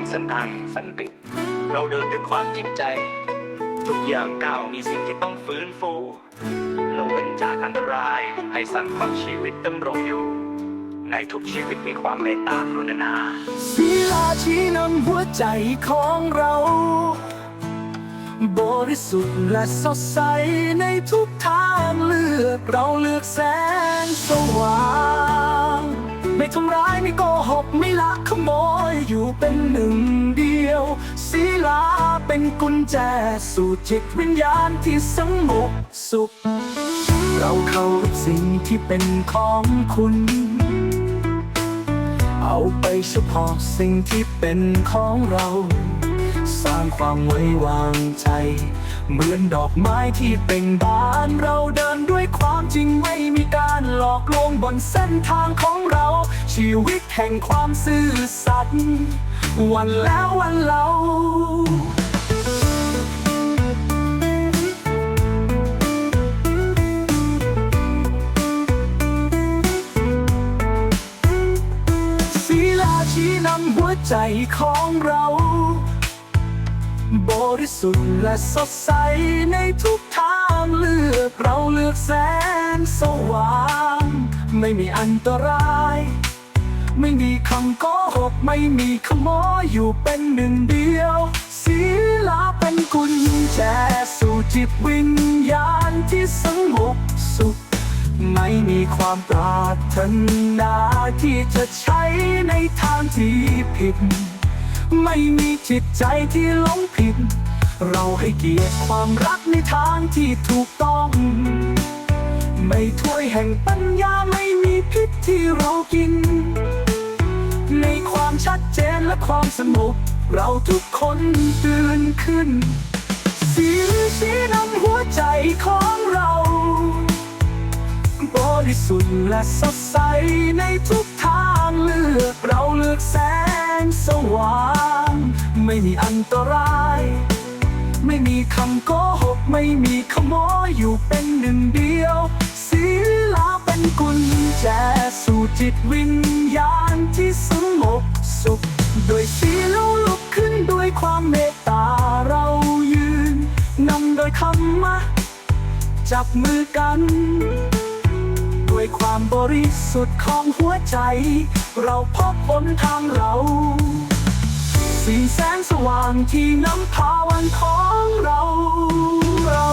นเส้นทางสันติ เราเดินด้วยความจริงใจ ทุกอย่างก้าวมีสิ่งที่ต้องฟื้นฟู เราเป็นจากอันตรายให้สร้างความชีวิตดำรงอยู่ ในทุกชีวิตมีความเมตตากรุณาศิลาชี้นำหัวใจของเรา บริสุทธิ์และสดใสในทุกทางเลือกเราเลือกแสงสว่าง ทำร้ายไม่โกหกไม่ลักขโมยอยู่เป็นหนึ่งเดียวศิลาเป็นกุญแจสู่จิตวิญญาณที่สงบสุข เราเข้ารับสิ่งที่เป็นของคุณ เอาไปเฉพาะสิ่งที่เป็นของเรา สร้างความไว้วางใจ เหมือนดอกไม้ที่เป่งบานเราเดินด้วยความจริงไม่มีการหลอกลวงบนเส้นทางของเรา ชีวิตแห่งความซื่อสัตย์วันแล้ววันเล่าศิลาชี้นำหัวใจของเรา บริสุทธิ์และสดใสในทุกทางเลือก เราเลือกแสงสว่าง ไม่มีอันตราย ไม่มีคำโกหกไม่มีขโมยอยู่เป็นหนึ่งเดียวศิลาเป็นกุญแจสู่จิตวิญญาณที่สงบสุข ไม่มีความปรารถนาที่จะใช้ในทางที่ผิด ไม่มีจิตใจที่หลงผิด เราให้เกียรติความรักในทางที่ถูกต้อง ไม่ถ้วยแห่งปัญญาไม่มีพิษที่เรากิน ในความชัดเจนและความสงบเราทุกคนตื่นขึ้น สีสีนำหัวใจของเราบริสุทธิ์และสดใสในทุกทางเลือกเราเลือกแสง สว่าง ไม่มีอันตราย ไม่มีคำโกหก ไม่มีขโมยอยู่เป็นหนึ่งเดียวศิลาเป็นกุญแจสู่จิตวิญญาณที่สงบสุขโดยสีเราลุกขึ้นด้วยความเมตตาเรายืนนำโดยธรรมะจับมือกัน บริสุทธิ์ของหัวใจ เราพบหนทางเรา สีแสงสว่างที่นำพาวันของเราเรา